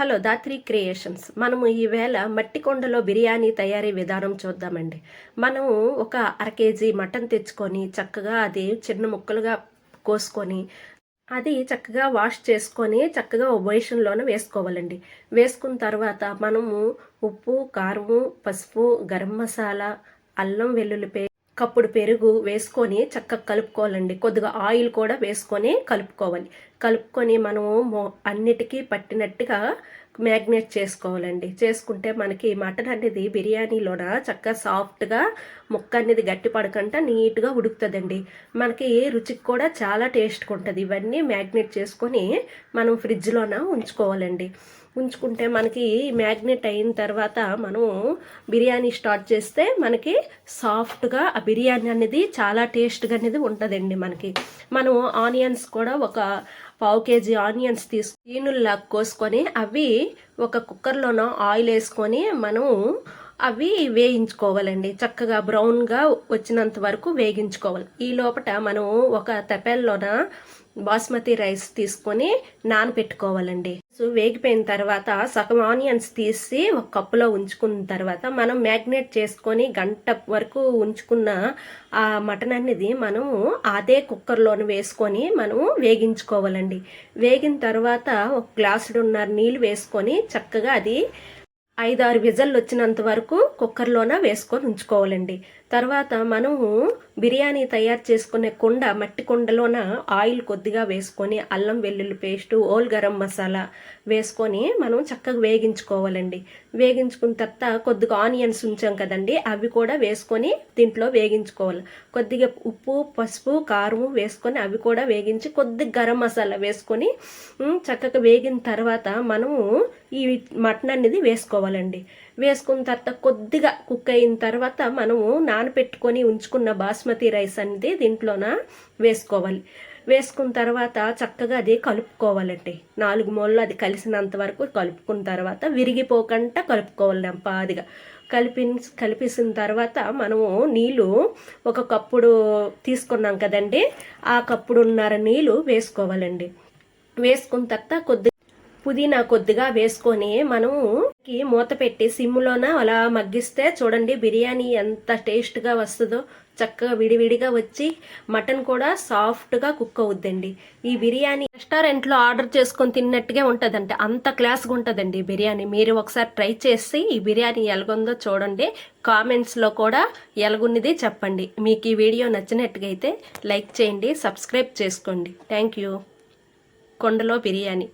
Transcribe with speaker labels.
Speaker 1: Hello Dhatri creations. మనము ఈవేళ మట్టి కొండలో బిర్యానీ తయారీ విధానం చూద్దామండి. మనము ఒక అర కేజీ మటన్ తెచ్చుకొని చక్కగా అది చిన్న ముక్కలుగా కోసుకొని అది చక్కగా వాష్ చేసుకొని చక్కగా ఓ బేషన్లోనే వేసుకోవాలండి. వేసుకున్న తర్వాత మనము ఉప్పు కారము పసుపు గరం మసాలా అల్లం వెల్లుల్లిపే కప్పుడు పెరుగు వేసుకొని చక్కగా కలుపుకోవాలండి. కొద్దిగా ఆయిల్ కూడా వేసుకొని కలుపుకోవాలి. కలుపుకొని మనము మో అన్నిటికీ పట్టినట్టుగా మ్యాగ్నేట్ చేసుకోవాలండి. చేసుకుంటే మనకి మటన్ అనేది బిర్యానీలోన చక్కగా సాఫ్ట్గా ముక్క అనేది గట్టి పడకుండా నీట్గా ఉడుకుతుందండి. మనకి రుచికి కూడా చాలా టేస్ట్గా ఉంటుంది. ఇవన్నీ మ్యాగ్నేట్ చేసుకొని మనం ఫ్రిడ్జ్లోన ఉంచుకోవాలండి. ఉంచుకుంటే మనకి మ్యాగ్నెట్ అయిన తర్వాత మనం బిర్యానీ స్టార్ట్ చేస్తే మనకి సాఫ్ట్గా ఆ బిర్యానీ అనేది చాలా టేస్ట్గా అనేది ఉంటుందండి మనకి. మనం ఆనియన్స్ కూడా ఒక పావు కేజీ ఆనియన్స్ తీసు ఈనుల్లా కోసుకొని అవి ఒక కుక్కర్లోనో ఆయిల్ వేసుకొని మనం అవి వేయించుకోవాలండి. చక్కగా బ్రౌన్గా వచ్చినంత వరకు వేగించుకోవాలి. ఈ లోపల మనం ఒక తెపెల్లోన బాస్మతి రైస్ తీసుకొని నానబెట్టుకోవాలండి సో వేగిపోయిన తర్వాత సగం ఆనియన్స్ తీసి ఒక కప్పులో ఉంచుకున్న తర్వాత మనం మ్యాగ్నేట్ చేసుకొని గంట వరకు ఉంచుకున్న ఆ మటన్ అనేది మనము అదే కుక్కర్లోని వేసుకొని మనము వేగించుకోవాలండి. వేగిన తర్వాత ఒక గ్లాసుడున్నర నీళ్ళు వేసుకొని చక్కగా అది ఐదారు విజల్లు వచ్చినంత వరకు కుక్కర్లోన వేసుకొని ఉంచుకోవాలండి. తర్వాత మనము బిర్యానీ తయారు చేసుకునే కుండ మట్టి కుండలోన ఆయిల్ కొద్దిగా వేసుకొని అల్లం వెల్లుల్లి పేస్టు ఓల్ గరం మసాలా వేసుకొని మనం చక్కగా వేగించుకోవాలండి. వేగించుకున్న తర్వాత కొద్దిగా ఆనియన్స్ ఉంచాం కదండి అవి కూడా వేసుకొని దీంట్లో వేగించుకోవాలి. కొద్దిగా ఉప్పు పసుపు కారం వేసుకొని అవి కూడా వేగించి కొద్దిగా గరం మసాలా వేసుకొని చక్కగా వేగిన తర్వాత మనము ఈ మటన్ అనేది వేసుకోవాలండి. వేసుకున్న తర్వాత కొద్దిగా కుక్ అయిన తర్వాత మనము నానపెట్టుకొని ఉంచుకున్న బాస్మతి రైస్ అనేది దీంట్లోన వేసుకోవాలి. వేసుకున్న తర్వాత చక్కగా అది కలుపుకోవాలండి. నాలుగు మూలలో అది కలిసినంత వరకు కలుపుకున్న తర్వాత విరిగిపోకుండా కలుపుకోవాలి నెంపాదిగా కలిపి కలిపేసిన తర్వాత మనము నీళ్ళు ఒక కప్పుడు తీసుకున్నాం కదండి ఆ కప్పుడున్నర నీళ్ళు వేసుకోవాలండి. వేసుకున్న తర్వాత కొద్దిగా పుదీనా కొద్దిగా వేసుకొని మనము మూత పెట్టి సిమ్లోన అలా మగ్గిస్తే చూడండి బిర్యానీ ఎంత టేస్ట్గా వస్తుందో. చక్కగా విడివిడిగా వచ్చి మటన్ కూడా సాఫ్ట్గా కుక్ అవుద్దండి. ఈ బిర్యానీ రెస్టారెంట్లో ఆర్డర్ చేసుకొని తిన్నట్టుగా ఉంటుందంటే. అంత క్లాస్గా ఉంటుందండి బిర్యానీ. మీరు ఒకసారి ట్రై చేసి ఈ బిర్యానీ ఎలాగుందో చూడండి. కామెంట్స్లో కూడా ఎలాగున్నది చెప్పండి. మీకు ఈ వీడియో నచ్చినట్టుగా అయితే లైక్ చేయండి సబ్స్క్రైబ్ చేసుకోండి. థ్యాంక్ యూ కొండలో బిర్యానీ.